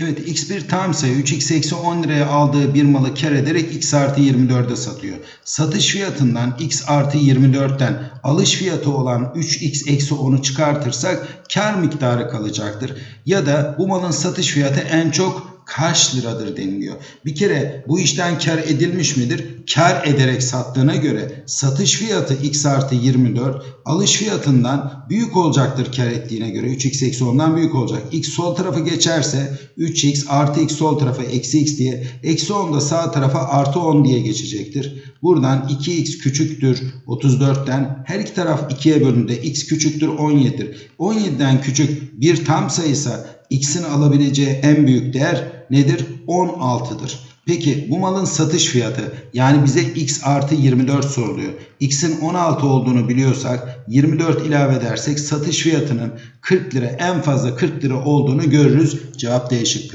Evet x bir tam sayı 3x eksi 10 liraya aldığı bir malı kar ederek x artı 24'e satıyor. Satış fiyatından x artı 24'ten alış fiyatı olan 3x eksi 10'u çıkartırsak kar miktarı kalacaktır. Ya da bu malın satış fiyatı en çok kaç liradır deniliyor. Bir kere bu işten kar edilmiş midir? Kar ederek sattığına göre satış fiyatı x artı 24 alış fiyatından büyük olacaktır kar ettiğine göre 3x eksi 10'dan büyük olacak. x sol tarafa geçerse 3x artı x sol tarafa eksi x diye eksi 10 da sağ tarafa artı 10 diye geçecektir. Buradan 2x küçüktür 34'ten her iki taraf 2'ye bölündüğünde x küçüktür 17'dir. 17'den küçük bir tam sayısa x'in alabileceği en büyük değer nedir? 16'dır. Peki bu malın satış fiyatı yani bize x artı 24 soruluyor. x'in 16 olduğunu biliyorsak 24 ilave edersek satış fiyatının 40 lira en fazla 40 lira olduğunu görürüz. Cevap D şıkkıdır.